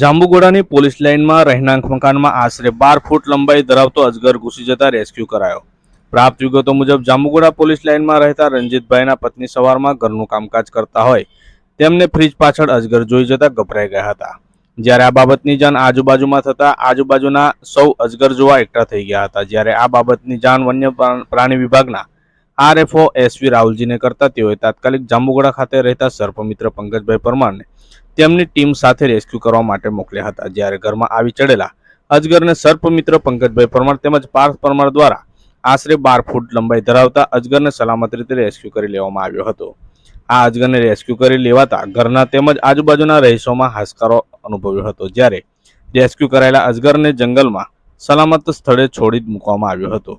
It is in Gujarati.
જાંબુગોડાની પોલીસ લાઇનમાં રહેણાંક મકાનમાં આશરે બાર ફૂટ લંબાઈ ધરાવતો અજગર ઘૂસી જતા રેસ્ક્યુ કરાયો. પ્રાપ્ત વિગતો મુજબ, જાંબુગોડા પોલીસ લાઇનમાં રહેતા રંજીતભાઈના પત્ની સવારમાં ઘરનું કામકાજ કરતા હોય, તેમને ફ્રીજ પાછળ અજગર જોઈ જતા ગભરાઈ ગયા હતા. જ્યારે આ બાબતની જાણ આજુબાજુમાં થતા આજુબાજુના સૌ અજગર જોવા એકઠા થઈ ગયા હતા. જ્યારે આ બાબતની જાણ વન્ય પ્રા- પ્રાણી વિભાગના આરએફઓ એસવી રાહુલજીને કરતા તેઓએ તાત્કાલિક જાંબુગોડા ખાતે રહેતા સર્પમિત્ર પંકજભાઈ પરમારને તેમની ટીમ સાથે રેસ્ક્યુ કરવા માટે મોકલ્યા હતા. જ્યારે ઘરમાં આવી ચડેલા અજગરને સર્પમિત્ર પંકજભાઈ પરમાર તેમજ પાર્થ પરમાર દ્વારા આશરે બાર ફૂટ લંબાઈ ધરાવતા અજગરને સલામત રીતે રેસ્ક્યુ કરી લેવામાં આવ્યો હતો. આ અજગરને રેસ્ક્યુ કરી લેવાતા ઘરના તેમજ આજુબાજુના રહીશોમાં હાશકારો અનુભવ્યો હતો. જ્યારે રેસ્ક્યુ કરાયેલા અજગરને જંગલમાં સલામત સ્થળે છોડી મૂકવામાં આવ્યો હતો.